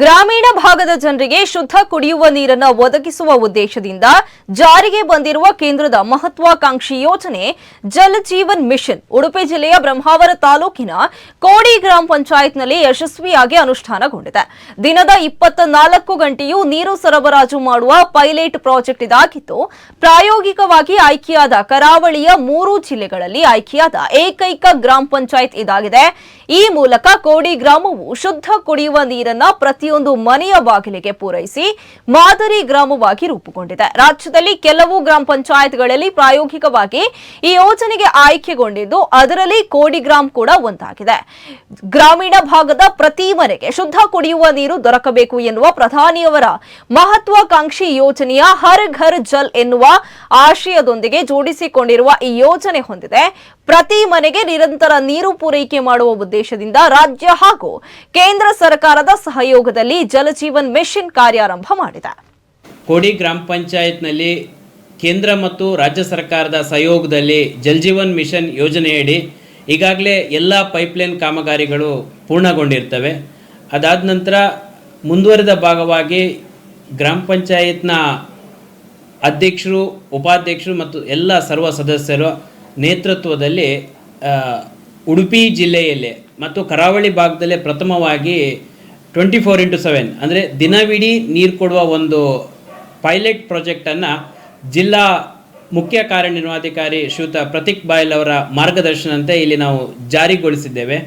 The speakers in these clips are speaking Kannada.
ಗ್ರಾಮೀಣ ಭಾಗದ ಜನರಿಗೆ ಶುದ್ಧ ಕುಡಿಯುವ ನೀರನ್ನು ಒದಗಿಸುವ ಉದ್ದೇಶದಿಂದ ಜಾರಿಗೆ ಬಂದಿರುವ ಕೇಂದ್ರದ ಮಹತ್ವಾಕಾಂಕ್ಷಿ ಯೋಜನೆ ಜಲ ಜೀವನ್ ಮಿಷನ್, ಉಡುಪಿ ಜಿಲ್ಲೆಯ ಬ್ರಹ್ಮಾವರ ತಾಲೂಕಿನ ಕೋಡಿ ಗ್ರಾಮ ಪಂಚಾಯತ್ನಲ್ಲಿ ಯಶಸ್ವಿಯಾಗಿ ಅನುಷ್ಠಾನಗೊಂಡಿದೆ. ದಿನದ ಇಪ್ಪತ್ತ ನಾಲ್ಕು ಗಂಟೆಯೂ ನೀರು ಸರಬರಾಜು ಮಾಡುವ ಪೈಲಟ್ ಪ್ರಾಜೆಕ್ಟ್ ಇದಾಗಿದ್ದು, ಪ್ರಾಯೋಗಿಕವಾಗಿ ಆಯ್ಕೆಯಾದ ಕರಾವಳಿಯ ಮೂರು ಜಿಲ್ಲೆಗಳಲ್ಲಿ ಆಯ್ಕೆಯಾದ ಏಕೈಕ ಗ್ರಾಮ ಪಂಚಾಯತ್ ಇದಾಗಿದೆ. ಈ ಮೂಲಕ ಕೋಡಿ ಗ್ರಾಮವು ಶುದ್ಧ ಕುಡಿಯುವ ನೀರನ್ನ ಪ್ರತಿಯೊಂದು ಮನೆಯ ಬಾಗಿಲಿಗೆ ಪೂರೈಸಿ ಮಾದರಿ ಗ್ರಾಮವಾಗಿ ರೂಪುಗೊಂಡಿದೆ. ರಾಜ್ಯದಲ್ಲಿ ಕೆಲವು ಗ್ರಾಮ ಪಂಚಾಯತ್ಗಳಲ್ಲಿ ಪ್ರಾಯೋಗಿಕವಾಗಿ ಈ ಯೋಜನೆಗೆ ಆಯ್ಕೆಗೊಂಡಿದ್ದು ಅದರಲ್ಲಿ ಕೋಡಿ ಗ್ರಾಮ ಕೂಡ ಒಂದಾಗಿದೆ. ಗ್ರಾಮೀಣ ಭಾಗದ ಪ್ರತಿ ಮನೆಗೆ ಶುದ್ಧ ಕುಡಿಯುವ ನೀರು ದೊರಕಬೇಕು ಎನ್ನುವ ಪ್ರಧಾನಿಯವರ ಮಹತ್ವಾಕಾಂಕ್ಷಿ ಯೋಜನೆಯ ಹರ್ ಘರ್ ಜಲ್ ಎನ್ನುವ ಆಶಯದೊಂದಿಗೆ ಜೋಡಿಸಿಕೊಂಡಿರುವ ಈ ಯೋಜನೆ ಹೊಂದಿದೆ. ಪ್ರತಿ ಮನೆಗೆ ನಿರಂತರ ನೀರು ಪೂರೈಕೆ ಮಾಡುವ ಉದ್ದೇಶದಿಂದ ರಾಜ್ಯ ಹಾಗೂ ಕೇಂದ್ರ ಸರ್ಕಾರದ ಸಹಯೋಗದಲ್ಲಿ ಜಲಜೀವನ್ ಮಿಷನ್ ಕಾರ್ಯಾರಂಭ ಮಾಡಿದೆ. ಕೋಡಿ ಗ್ರಾಮ ಪಂಚಾಯತ್ನಲ್ಲಿ ಕೇಂದ್ರ ಮತ್ತು ರಾಜ್ಯ ಸರ್ಕಾರದ ಸಹಯೋಗದಲ್ಲಿ ಜಲಜೀವನ್ ಮಿಷನ್ ಯೋಜನೆಯಡಿ ಈಗಾಗಲೇ ಎಲ್ಲ ಪೈಪ್ಲೈನ್ ಕಾಮಗಾರಿಗಳು ಪೂರ್ಣಗೊಂಡಿರ್ತವೆ. ಅದಾದ ನಂತರ ಮುಂದುವರೆದ ಭಾಗವಾಗಿ ಗ್ರಾಮ ಪಂಚಾಯತ್ನ ಅಧ್ಯಕ್ಷರು, ಉಪಾಧ್ಯಕ್ಷರು ಮತ್ತು ಎಲ್ಲ ಸರ್ವ ಸದಸ್ಯರು ನೇತೃತ್ವದಲ್ಲಿ ಉಡುಪಿ ಜಿಲ್ಲೆಯಲ್ಲಿ ಮತ್ತು ಕರಾವಳಿ ಭಾಗದಲ್ಲೇ ಪ್ರಥಮವಾಗಿ ಟ್ವೆಂಟಿ ಫೋರ್ ಇಂಟು ಸೆವೆನ್ ಅಂದರೆ ದಿನವಿಡೀ ನೀರು ಕೊಡುವ ಒಂದು ಪೈಲಟ್ ಪ್ರಾಜೆಕ್ಟನ್ನು ಜಿಲ್ಲಾ ಮುಖ್ಯ ಕಾರ್ಯನಿರ್ವಹಣಾಧಿಕಾರಿ ಶ್ರೀಯುತ ಪ್ರತೀಕ್ ಬಾಯಲ್ ಅವರ ಮಾರ್ಗದರ್ಶನಂತೆ ಇಲ್ಲಿ ನಾವು ಜಾರಿಗೊಳಿಸಿದ್ದೇವೆ.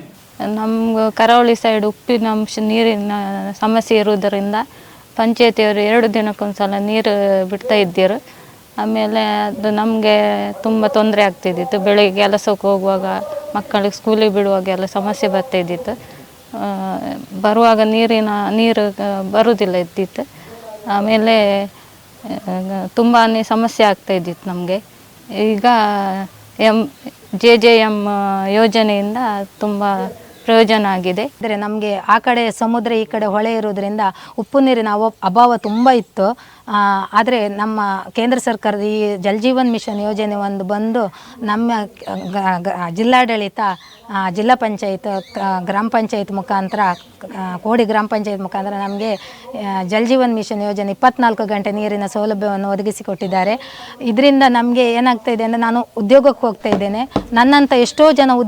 ನಮ್ಮ ಕರಾವಳಿ ಸೈಡ್ ಉಪ್ಪಿನ ಅಂಶ ನೀರಿನ ಸಮಸ್ಯೆ ಇರುವುದರಿಂದ, ಪಂಚಾಯತಿಯವರು ಎರಡು ದಿನಕ್ಕೊಂದ್ಸಲ ನೀರು ಬಿಡ್ತಾ ಇದ್ದರು. ಆಮೇಲೆ ಅದು ನಮಗೆ ತುಂಬ ತೊಂದರೆ ಆಗ್ತಿದ್ದಿತ್ತು. ಬೆಳಗ್ಗೆ ಕೆಲಸಕ್ಕೆ ಹೋಗುವಾಗ, ಮಕ್ಕಳಿಗೆ ಸ್ಕೂಲಿಗೆ ಬಿಡುವಾಗೆಲ್ಲ ಸಮಸ್ಯೆ ಬರ್ತಾಯಿದ್ದಿತ್ತು ಬರುವಾಗ ನೀರಿನ, ನೀರು ಬರುವುದಿಲ್ಲ ಇದ್ದಿತ್ತು. ಆಮೇಲೆ ತುಂಬಾ ಸಮಸ್ಯೆ ಆಗ್ತಾಯಿದ್ದಿತ್ತು ನಮಗೆ. ಈಗ ಎಂ ಜೆ ಜೆ ಎಂ ಯೋಜನೆಯಿಂದ ತುಂಬ ಪ್ರಯೋಜನ ಆಗಿದೆ. ಅಂದರೆ ನಮಗೆ ಆ ಕಡೆ ಸಮುದ್ರ, ಈ ಕಡೆ ಹೊಳೆ ಇರೋದ್ರಿಂದ ಉಪ್ಪು ನೀರಿನ ಅಭಾವ ತುಂಬ ಇತ್ತು. ಆದರೆ ನಮ್ಮ ಕೇಂದ್ರ ಸರ್ಕಾರದ ಈ ಜಲ್ಜೀವನ್ ಮಿಷನ್ ಯೋಜನೆ ಒಂದು ಬಂದು ನಮ್ಮ ಜಿಲ್ಲಾಡಳಿತ ಜಿಲ್ಲಾ ಪಂಚಾಯತ್ ಗ್ರಾಮ ಪಂಚಾಯತ್ ಮುಖಾಂತರ ಕೋಡಿ ಗ್ರಾಮ ಪಂಚಾಯತ್ ಮುಖಾಂತರ ನಮಗೆ ಜಲ್ಜೀವನ್ ಮಿಷನ್ ಯೋಜನೆ ಇಪ್ಪತ್ನಾಲ್ಕು ಗಂಟೆ ನೀರಿನ ಸೌಲಭ್ಯವನ್ನು ಒದಗಿಸಿಕೊಟ್ಟಿದ್ದಾರೆ ಇದರಿಂದ ನಮಗೆ ಏನಾಗ್ತಾ ಇದೆ ಅಂದರೆ ನಾನು ಉದ್ಯೋಗಕ್ಕೆ ಹೋಗ್ತಾ ಇದ್ದೇನೆ. ನನ್ನಂಥ ಎಷ್ಟೋ ಜನ ಉದ್ಯೋಗ